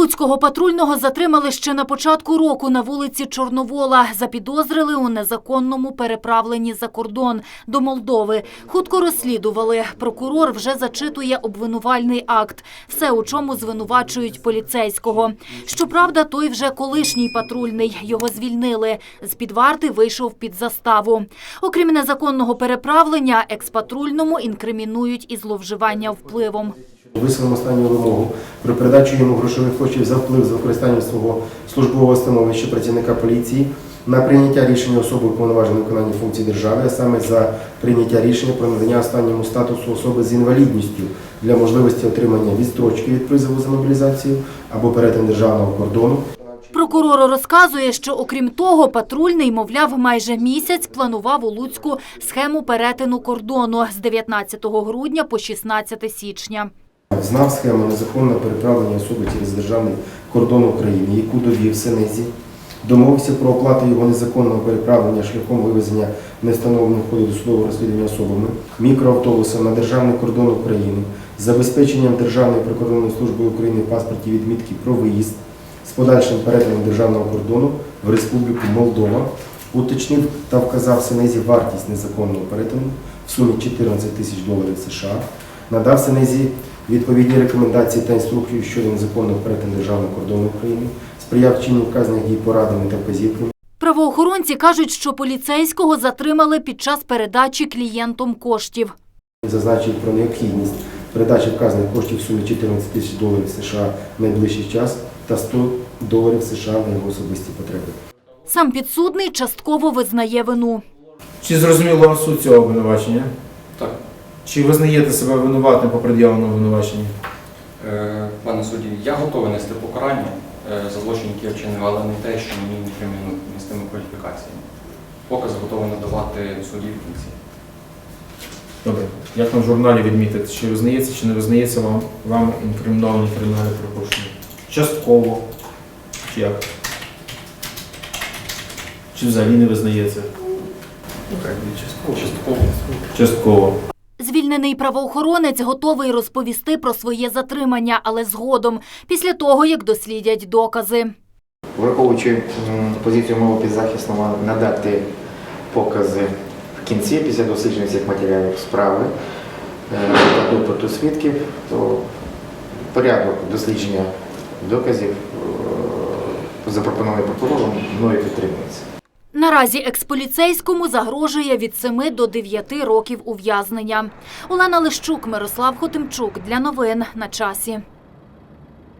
Луцького патрульного затримали ще на початку року на вулиці Чорновола. Запідозрили у незаконному переправленні за кордон до Молдови. Хутко розслідували. Прокурор вже зачитує обвинувальний акт. Все, у чому звинувачують поліцейського. Щоправда, той вже колишній патрульний. Його звільнили. З-під варти вийшов під заставу. Окрім незаконного переправлення, експатрульному інкримінують і зловживання впливом. Висунемо останню вимогу про передачу йому грошових коштів за вплив з використанням свого службового становища працівника поліції на прийняття рішення особи уповноваженої виконання функцій держави, а саме за прийняття рішення про надання останньому статусу особи з інвалідністю для можливості отримання відстрочки від призову за мобілізацію або перетин державного кордону. Прокурор розказує, що окрім того, патрульний, мовляв, майже місяць планував у Луцьку схему перетину кордону з 19 грудня по 16 січня. Знав схему незаконного переправлення особи через державний кордон України, яку довів Сенезі, домовився про оплату його незаконного переправлення шляхом вивезення невстановлених в ході досудового розслідування особами мікроавтобусом на державний кордон України, забезпеченням Державної прикордонної служби України в паспорті відмітки про виїзд з подальшим перетином державного кордону в Республіку Молдова, уточнив та вказав Сенезі вартість незаконного перетину в сумі 14 тисяч доларів США, надав Сенезі відповідні рекомендації та інструкції щодо незаконного перетину державного кордону України, сприяв вчиненню вказаних дій порадами та вказівками. Правоохоронці кажуть, що поліцейського затримали під час передачі клієнтом коштів. Зазначив про необхідність передачі вказаних коштів в сумі 14 тисяч доларів США в найближчий час та 100 доларів США на його особисті потреби. Сам підсудний частково визнає вину. Чи зрозуміло вам суть цього обвинувачення? Чи визнаєте себе винуватим по пред'явленому обвинуваченню? е, пане судді, я готовий нести покарання е, за злочин, який я вчинив, але не те, що мені не кримінують не з кваліфікаціями. Показ готовий надавати судді в кінці. Добре. Як там в журналі відмітити, чи визнається, чи не визнається вам, вам інкриміновані кримінальні припущення? Частково. Чи як? Чи взагалі не визнається? Частково. Частково. Звільнений правоохоронець готовий розповісти про своє затримання, але згодом, після того, як дослідять докази. Враховуючи позицію мого підзахисного надати покази в кінці, після дослідження всіх матеріалів справи е, та допиту свідків, то порядок дослідження доказів е, запропонований прокурором мною підтримується. Наразі експоліцейському загрожує від 7 до 9 років ув'язнення. Олена Лищук, Мирослав Хотимчук. Для новин на часі.